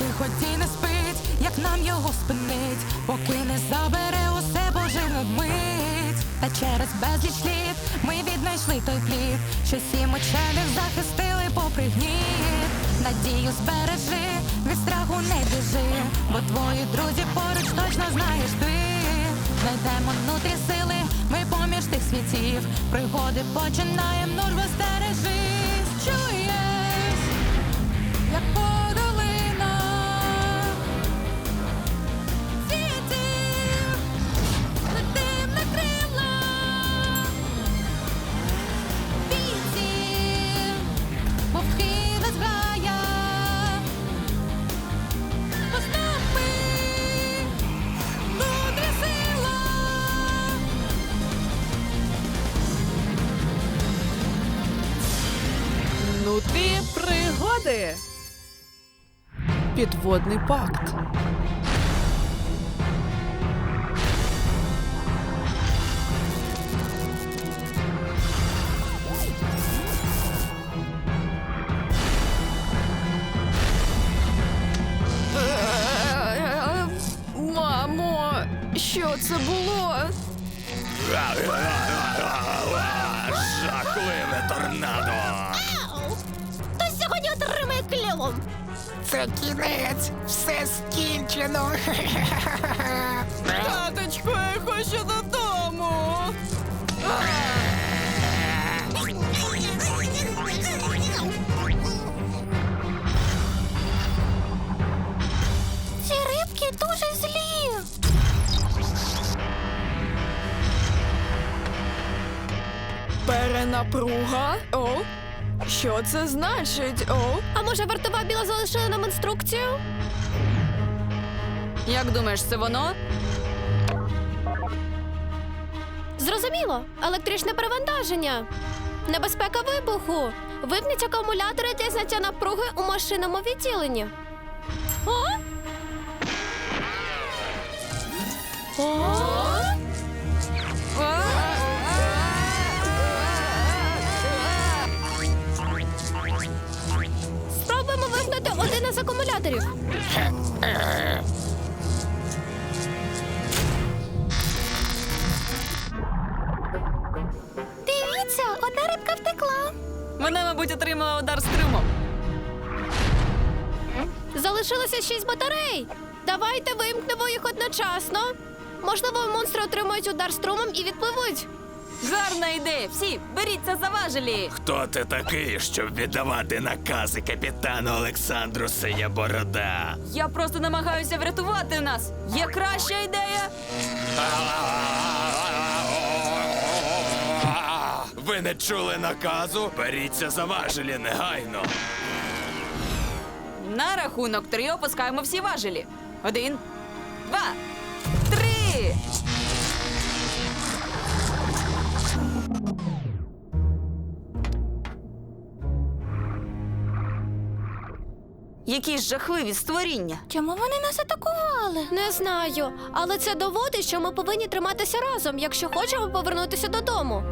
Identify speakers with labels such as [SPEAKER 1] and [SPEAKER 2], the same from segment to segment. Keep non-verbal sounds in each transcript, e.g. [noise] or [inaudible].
[SPEAKER 1] Лиходій не спить, як нам його спинить, поки не забере усе божевну мить. Та через безліч літ ми віднайшли той плід, що сім учених захистили попри гніт. Надію збережи, від страху не біжи, бо твої друзі поруч точно знаєш ти. Знайдемо внутрі сили, ми поміж тих світів. Пригоди починаєм, нужбо стережись, чуєш, як подолина
[SPEAKER 2] Підводний пакт. Мамо, що це було?
[SPEAKER 3] Жахливе торнадо!
[SPEAKER 4] Хто сьогодні отримає кльом?
[SPEAKER 5] Це кінець, все скінчено. [laughs]
[SPEAKER 2] Таточко, я хочу додому.
[SPEAKER 4] Ці рибки дуже злі.
[SPEAKER 2] Перенапруга? О, що це значить? О,
[SPEAKER 4] А може вартова біла залишила нам інструкцію?
[SPEAKER 2] як думаєш, це воно?
[SPEAKER 4] Зрозуміло, електричне перевантаження. Небезпека вибуху. Вимкніть акумулятори для зняття напруги у машинному відділенні. О? О? Один із акумуляторів. Дивіться, одна рибка втекла.
[SPEAKER 2] Вона, мабуть, отримала удар струмом.
[SPEAKER 4] Залишилося шість батарей. Давайте вимкнемо їх одночасно. Можливо, монстри отримують удар струмом і відпливуть.
[SPEAKER 6] Гарна ідея! Всі, беріться за важелі!
[SPEAKER 3] Хто ти такий, щоб віддавати накази капітану Олександру Синя Борода?
[SPEAKER 6] Я просто намагаюся врятувати нас! Є краща ідея!
[SPEAKER 3] Ви не чули наказу? Беріться за важелі негайно.
[SPEAKER 6] На рахунок три опускаємо всі важелі. Один, два, три! Які ж жахливі створіння!
[SPEAKER 4] Чому вони нас атакували? Не знаю, але це доводить, що ми повинні триматися разом, якщо хочемо повернутися додому.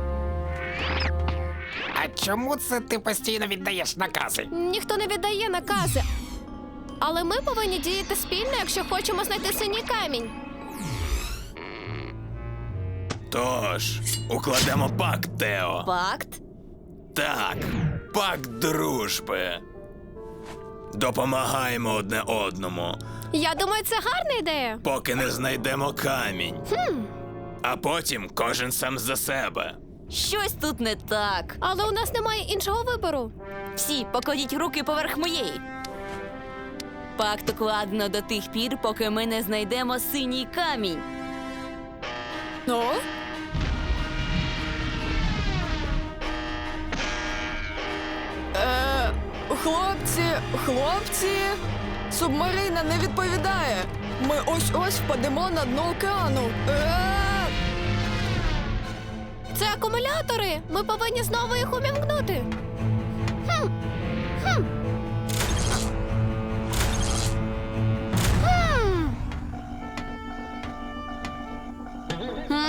[SPEAKER 5] А чому це ти постійно віддаєш накази?
[SPEAKER 4] Ніхто не віддає накази. Але ми повинні діяти спільно, якщо хочемо знайти синій камінь.
[SPEAKER 3] Тож, укладемо пакт, Тео.
[SPEAKER 6] Пакт?
[SPEAKER 3] Так, пакт дружби. Допомагаємо одне одному,
[SPEAKER 4] Я думаю, це гарна ідея.
[SPEAKER 3] поки не знайдемо камінь. А потім кожен сам за себе.
[SPEAKER 6] Щось тут не так.
[SPEAKER 4] Але у нас немає іншого вибору.
[SPEAKER 6] Всі покладіть руки поверх моєї. Пакт укладено до тих пір, поки ми не знайдемо синій камінь.
[SPEAKER 2] Ну? Е, хлопці, хлопці, субмарина не відповідає. Ми ось-ось впадемо на дно океану. Е,
[SPEAKER 4] Це акумулятори. Ми повинні знову їх. Хм?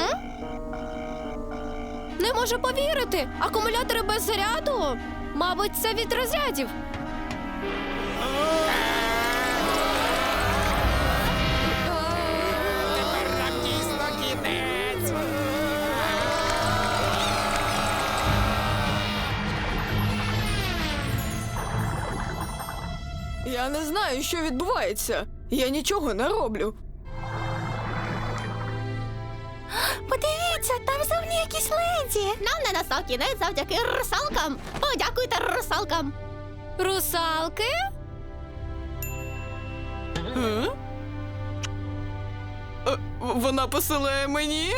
[SPEAKER 4] Не можу повірити. Акумулятори без заряду. Мабуть, це від розрядів.
[SPEAKER 2] Я не знаю, що відбувається. Я нічого не роблю.
[SPEAKER 4] Нам кінець завдяки русалкам. Подякуйте русалкам. Русалки?
[SPEAKER 2] Е, Вона посилає мені?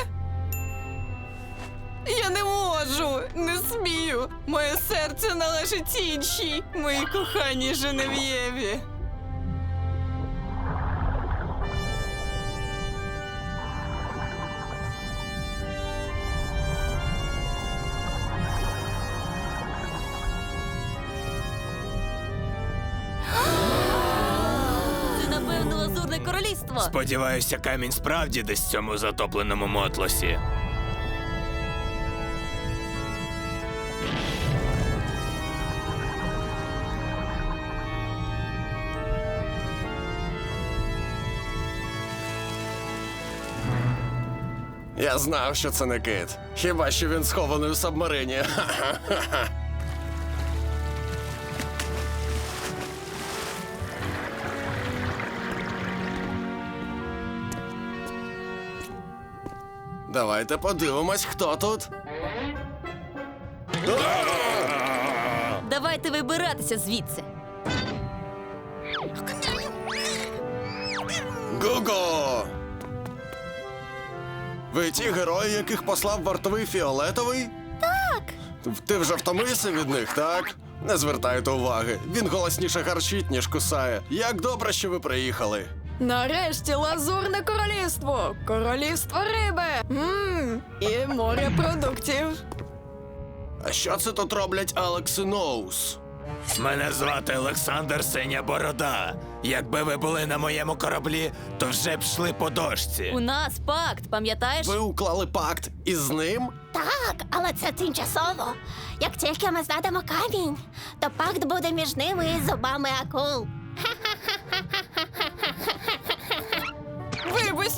[SPEAKER 2] Я не можу, не смію. Моє серце належить іншій, моїй коханій Женев'єві.
[SPEAKER 6] Королівство.
[SPEAKER 3] Сподіваюся, камінь справді десь в цьому затопленому мотлосі.
[SPEAKER 7] Я знав, що це не кит. Хіба що він схований у сабмарині. [laughs] Давайте подивимось, хто тут.
[SPEAKER 6] Давайте вибиратися звідси.
[SPEAKER 7] Гуго! Ви ті герої, яких послав вартовий фіолетовий? Так. Ти вже втомився від них, так? Не звертайте уваги. Він голосніше гарчить, ніж кусає. Як добре, що ви приїхали.
[SPEAKER 2] Нарешті лазурне королівство! Королівство риби! Мм, і море продуктів.
[SPEAKER 7] А що це тут роблять Алекс і Ноус?
[SPEAKER 3] Мене звати Олександр Синя Борода. Якби ви були на моєму кораблі, то вже б йшли по дошці.
[SPEAKER 6] У нас пакт, пам'ятаєш?
[SPEAKER 7] Ви уклали пакт із ним?
[SPEAKER 4] Так, але це тимчасово. Як тільки ми знайдемо камінь, то пакт буде між ними і зубами акул.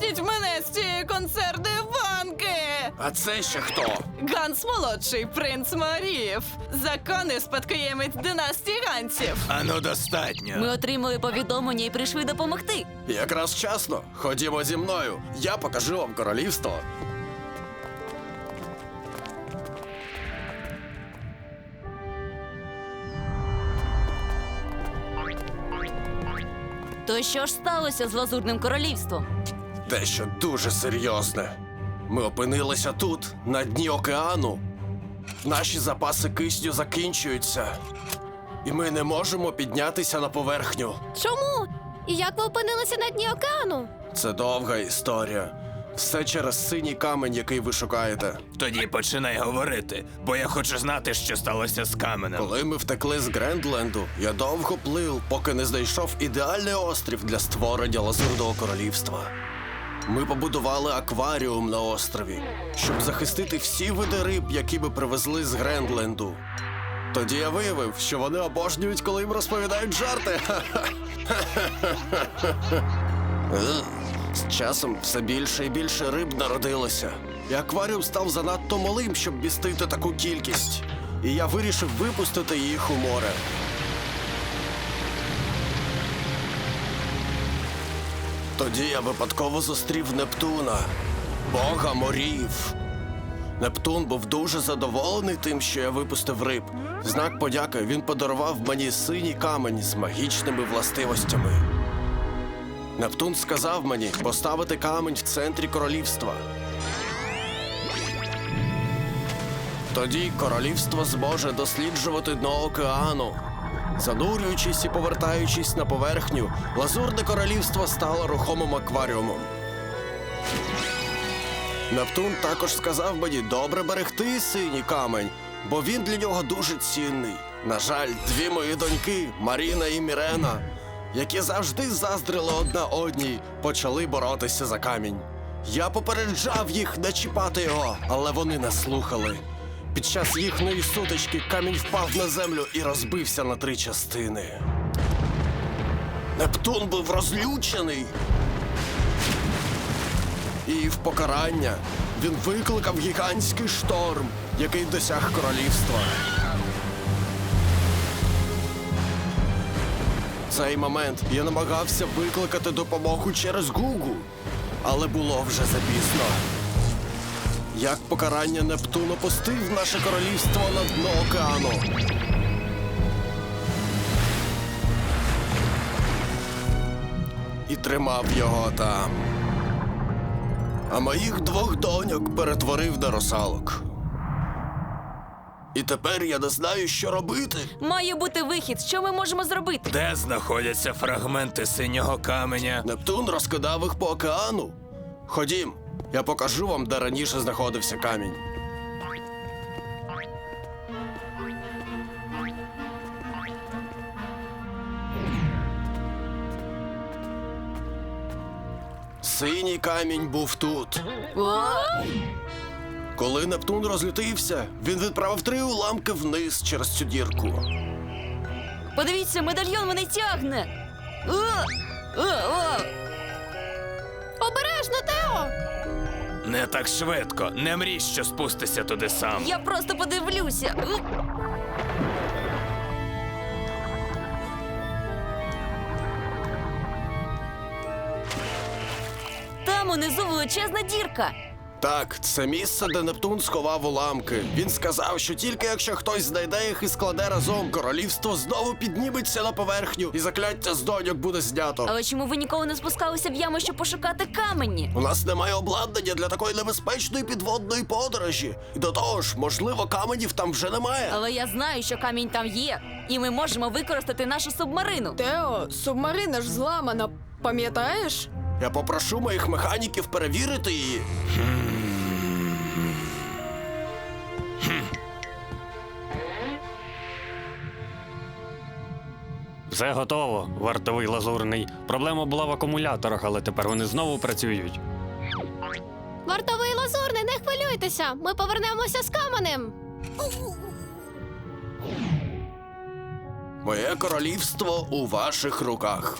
[SPEAKER 2] Випустіть мене з цієї концертної банки!
[SPEAKER 7] А це ще хто?
[SPEAKER 2] Ганс молодший принц Маріїв, законний спадкоємець династії Гансів.
[SPEAKER 3] Ану, достатньо.
[SPEAKER 6] Ми отримали повідомлення і прийшли допомогти.
[SPEAKER 7] Якраз вчасно. Ходімо зі мною. Я покажу вам королівство.
[SPEAKER 6] То що ж сталося з лазурним королівством?
[SPEAKER 7] Дещо дуже серйозне. Ми опинилися тут, на дні океану. Наші запаси кисню закінчуються, і ми не можемо піднятися на поверхню.
[SPEAKER 4] Чому? І як ви опинилися на дні океану?
[SPEAKER 7] Це довга історія. Все через синій камень, який ви шукаєте.
[SPEAKER 3] Тоді починай говорити, бо я хочу знати, що сталося з каменем.
[SPEAKER 7] Коли ми втекли з Грендленду, я довго плив, поки не знайшов ідеальний острів для створення лазурного королівства. Ми побудували акваріум на острові, щоб захистити всі види риб, які ми привезли з Грендленду. Тоді я виявив, що вони обожнюють, коли їм розповідають жарти. З часом все більше і більше риб народилося. І акваріум став занадто малим, щоб містити таку кількість. І я вирішив випустити їх у море. Тоді я випадково зустрів Нептуна, бога морів. Нептун був дуже задоволений тим, що я випустив риб. В знак подяки він подарував мені синій камень з магічними властивостями. Нептун сказав мені поставити камень в центрі королівства. Тоді королівство зможе досліджувати дно океану. Занурюючись і повертаючись на поверхню, лазурне королівство стало рухомим акваріумом. Нептун також сказав мені добре берегти синій камень, бо він для нього дуже цінний. На жаль, дві мої доньки, Маріна і Мірена, які завжди заздрили одна одній, почали боротися за камінь. Я попереджав їх не чіпати його, але вони не слухали. Під час їхньої сутички камінь впав на землю і розбився на три частини. Нептун був розлючений. І в покарання він викликав гігантський шторм, який досяг королівства. В цей момент я намагався викликати допомогу через Гугу, але було вже запізно. Як покарання Нептун опустив наше королівство на дно океану. І тримав його там. А моїх двох доньок перетворив на русалок. І тепер я не знаю, що робити.
[SPEAKER 6] Має бути вихід. Що ми можемо зробити?
[SPEAKER 3] Де знаходяться фрагменти синього каменя?
[SPEAKER 7] Нептун розкидав їх по океану. Ходім, я покажу вам, де раніше знаходився камінь. Синій камінь був тут. Коли Нептун розлютився, він відправив три уламки вниз через цю дірку.
[SPEAKER 6] Подивіться, медальйон мене тягне. О! О, о!
[SPEAKER 3] Не так швидко. Не мрій, що спустися туди сам.
[SPEAKER 6] Я просто подивлюся. Там унизу величезна дірка.
[SPEAKER 7] Так, це місце, де Нептун сховав уламки. Він сказав, що тільки якщо хтось знайде їх і складе разом, королівство знову підніметься на поверхню, і закляття з доньок буде знято.
[SPEAKER 6] Але чому ви ніколи не спускалися в яму, щоб пошукати камені?
[SPEAKER 7] У нас немає обладнання для такої небезпечної підводної подорожі. І до того ж, можливо, каменів там вже немає.
[SPEAKER 6] Але я знаю, що камінь там є, і ми можемо використати нашу субмарину.
[SPEAKER 2] Тео, субмарина ж зламана, пам'ятаєш?
[SPEAKER 7] Я попрошу моїх механіків перевірити її.
[SPEAKER 8] Все готово, вартовий лазурний. Проблема була в акумуляторах, але тепер вони знову працюють.
[SPEAKER 4] Вартовий лазурний, не хвилюйтеся. Ми повернемося з каменем.
[SPEAKER 7] Моє королівство у ваших руках.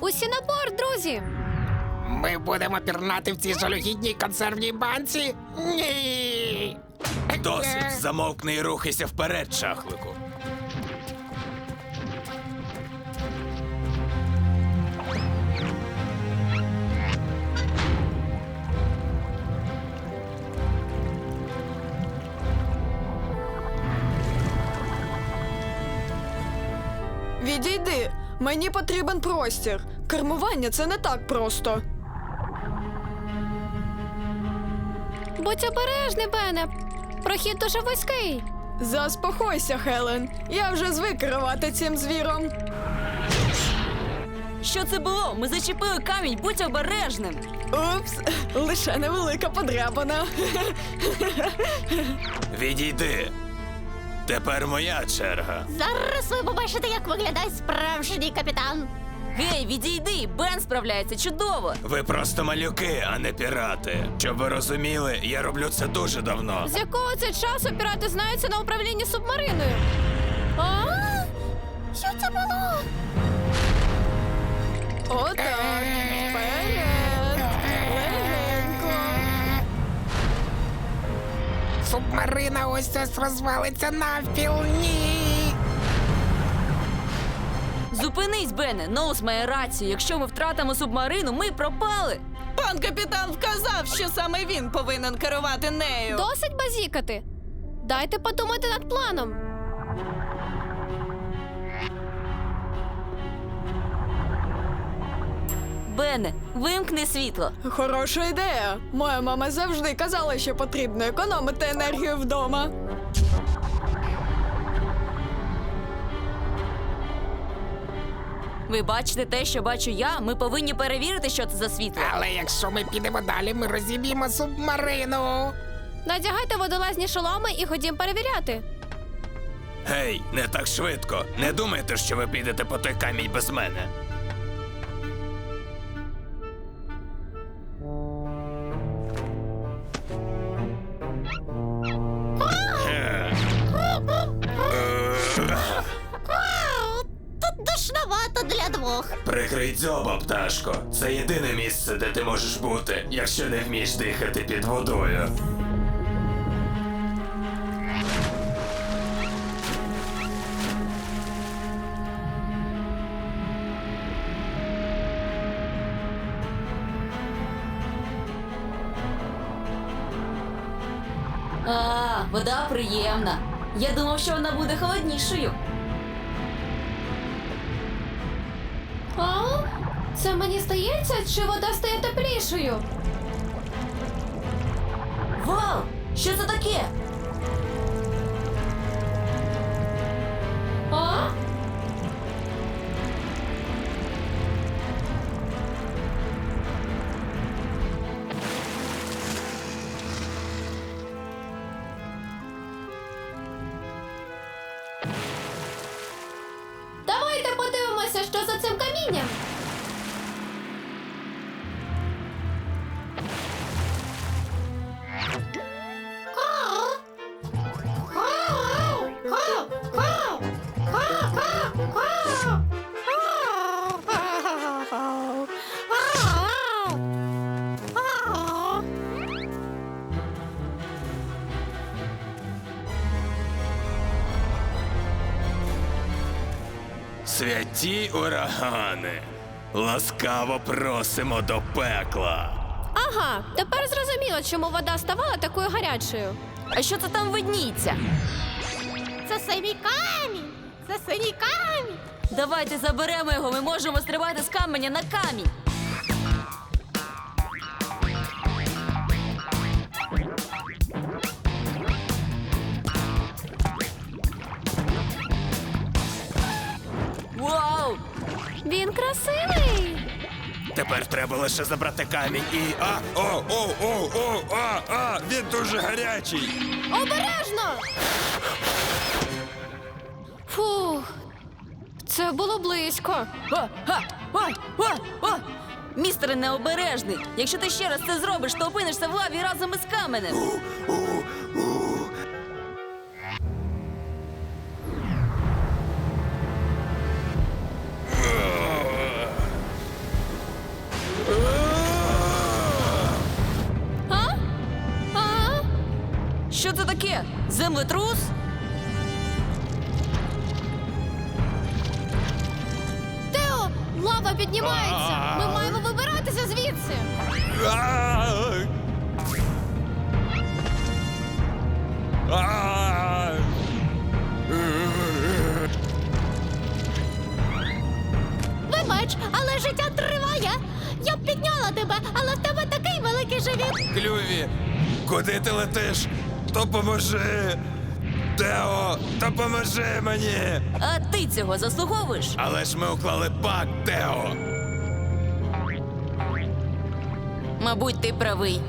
[SPEAKER 4] Усі на борт, друзі.
[SPEAKER 5] Ми будемо пірнати в цій жалюгідній консервній банці? Ні.
[SPEAKER 3] Досить. Замовкни і рухайся вперед, шахлику.
[SPEAKER 2] Відійди, мені потрібен простір. Кермування це не так просто.
[SPEAKER 4] Будь обережний, Бене. Прохід дуже вузький.
[SPEAKER 2] Заспокойся, Хелен. Я вже звик керувати цим звіром.
[SPEAKER 6] Що це було? Ми зачепили камінь, будь обережним.
[SPEAKER 2] Упс, лише невелика подряпана.
[SPEAKER 3] Відійди. Тепер моя черга.
[SPEAKER 4] Зараз ви побачите, як виглядає справжній капітан.
[SPEAKER 6] Гей, відійди! Бен справляється чудово.
[SPEAKER 3] Ви просто малюки, а не пірати. Щоб ви розуміли, я роблю це дуже давно.
[SPEAKER 4] З якого це часу пірати знаються на управлінні субмариною? А? Що це було?
[SPEAKER 2] Отак. Вперед. Легенько.
[SPEAKER 5] Субмарина ось ось розвалиться навпіл. Ні.
[SPEAKER 6] Зупинись, Бене. Ноус має рацію. Якщо ми втратимо субмарину, ми пропали.
[SPEAKER 9] Пан капітан вказав, що саме він повинен керувати нею.
[SPEAKER 4] Досить базікати. Дайте подумати над планом.
[SPEAKER 6] Бене, вимкни світло.
[SPEAKER 2] Хороша ідея. Моя мама завжди казала, що потрібно економити енергію вдома.
[SPEAKER 6] Ви бачите те, що бачу я. Ми повинні перевірити, що це за світло.
[SPEAKER 5] Але якщо ми підемо далі, ми розіб'ємо субмарину.
[SPEAKER 4] Надягайте водолазні шоломи і ходім перевіряти.
[SPEAKER 3] Гей, не так швидко. Не думайте, що ви підете по той камінь без мене. Дзьоба, пташко. Це єдине місце, де ти можеш бути, якщо не вмієш дихати під водою.
[SPEAKER 6] А, вода приємна. Я думав, що вона буде холоднішою.
[SPEAKER 4] Це мені здається, чи вода стає теплішою?
[SPEAKER 6] Вау! Що це таке?
[SPEAKER 3] Святі урагани. Ласкаво просимо до пекла.
[SPEAKER 4] Ага, тепер зрозуміло, чому вода ставала такою гарячою.
[SPEAKER 6] А що це там видніється?
[SPEAKER 4] Це синій камінь! Це синій камінь!
[SPEAKER 6] Давайте заберемо його, ми можемо стрибати з каменя на камінь.
[SPEAKER 4] Він красивий!
[SPEAKER 3] Тепер треба лише забрати камінь і. А! О, о, о, о, а, а! Він дуже гарячий!
[SPEAKER 4] Обережно! Фух, це було близько.
[SPEAKER 6] О, ха, о, о, о! Містере необережний! Якщо ти ще раз це зробиш, то опинишся в лаві разом із каменем.
[SPEAKER 4] А? Тебе, але в тебе такий великий живіт!
[SPEAKER 3] Клюві, куди ти летиш? Допоможи! Тео, допоможи мені!
[SPEAKER 6] А ти цього заслуговуєш?
[SPEAKER 3] Але ж ми уклали пак, Тео!
[SPEAKER 6] Мабуть, ти правий.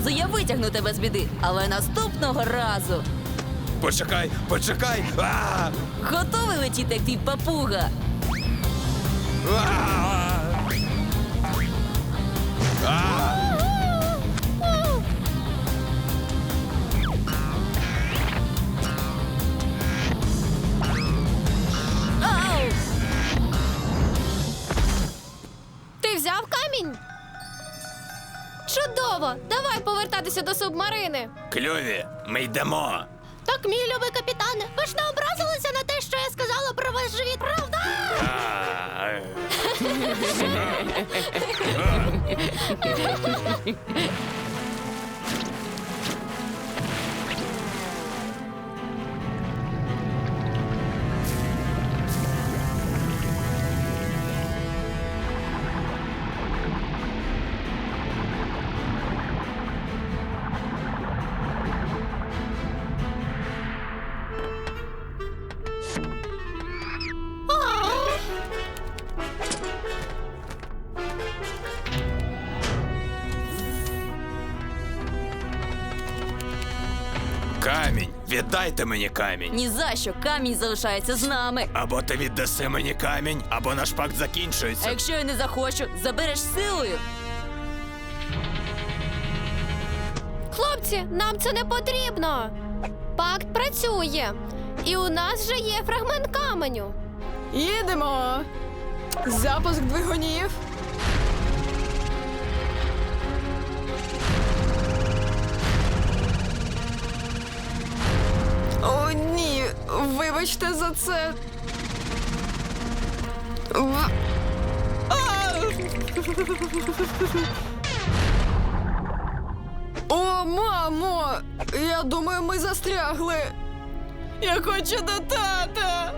[SPEAKER 6] Разу я витягну тебе з біди, але наступного разу
[SPEAKER 3] Почекай, почекай! А!
[SPEAKER 6] готовий летіти, як твій папуга.
[SPEAKER 3] А! А!
[SPEAKER 4] Чудово! Давай повертатися до субмарини.
[SPEAKER 3] Клюві, ми йдемо.
[SPEAKER 4] Так, мій любий капітане, ви ж не образилися на те, що я сказала про ваш живіт, правда?
[SPEAKER 3] Е. [laughs] Віддайте мені камінь!
[SPEAKER 6] Ні за що камінь залишається з нами.
[SPEAKER 3] Або ти віддаси мені камінь, або наш пакт
[SPEAKER 6] А
[SPEAKER 3] закінчується.
[SPEAKER 6] якщо я не захочу, забереш силою.
[SPEAKER 4] Хлопці, нам це не потрібно. Пакт працює. І у нас вже є фрагмент каменю.
[SPEAKER 2] Їдемо. Запуск двигунів. Вибачте за це. В... О, мамо! Я думаю, ми застрягли.
[SPEAKER 9] Я хочу до тата.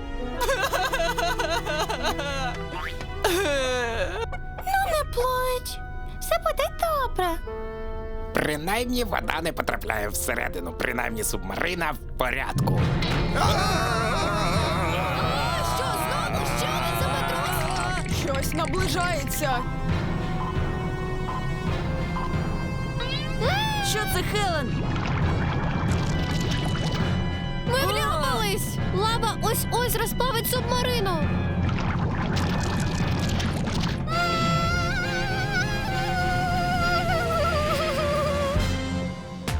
[SPEAKER 4] Не плач. Все буде добре.
[SPEAKER 5] Принаймні вода не потрапляє всередину, принаймні субмарина в порядку.
[SPEAKER 4] Що знову? Ще за землетрус?
[SPEAKER 2] Щось наближається.
[SPEAKER 6] Що це, Хелен?
[SPEAKER 4] Ми вляпались! Лава ось-ось розплавить субмарину.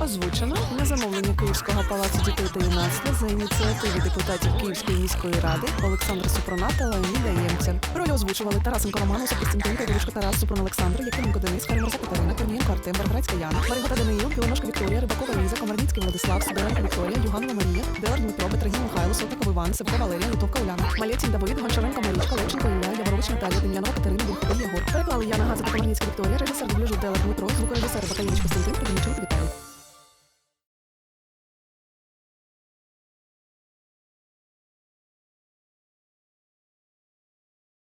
[SPEAKER 10] Озвучено на замовлення Київського палацу дітей та юнацтва за ініціативи депутатів Київської міської ради Олександра Супруна та Леоніда Ємця. Ролі озвучували Тарасенко Роман, Костянтинка, Дорожко Тарас, Супрун Олександр, Якименко Денис, Фермерза Катерина, Корнієнко Артем, Барградська Яна, Маригота Даниїл, Білоножка Вікторія, Рибакова Ліза, Комарницький Владислав, Сидоренко Вікторія, Юганова Марія, Делар Дмитро, Петрогін Михайло, Сотников Іван, Севко Валерія, Литовка Уляна, Малєцін Давид, Гончаренко Марія, Колеченко Юлія, Яворович Наталія, Дем'янова Катерина, Більходи Єгор. Переклали Яна Газа Комарницька Вікторія, режисер дубляжу Делар Дмитро, звукорежисер Батаєвич Костянтин, Подімчук Віталій.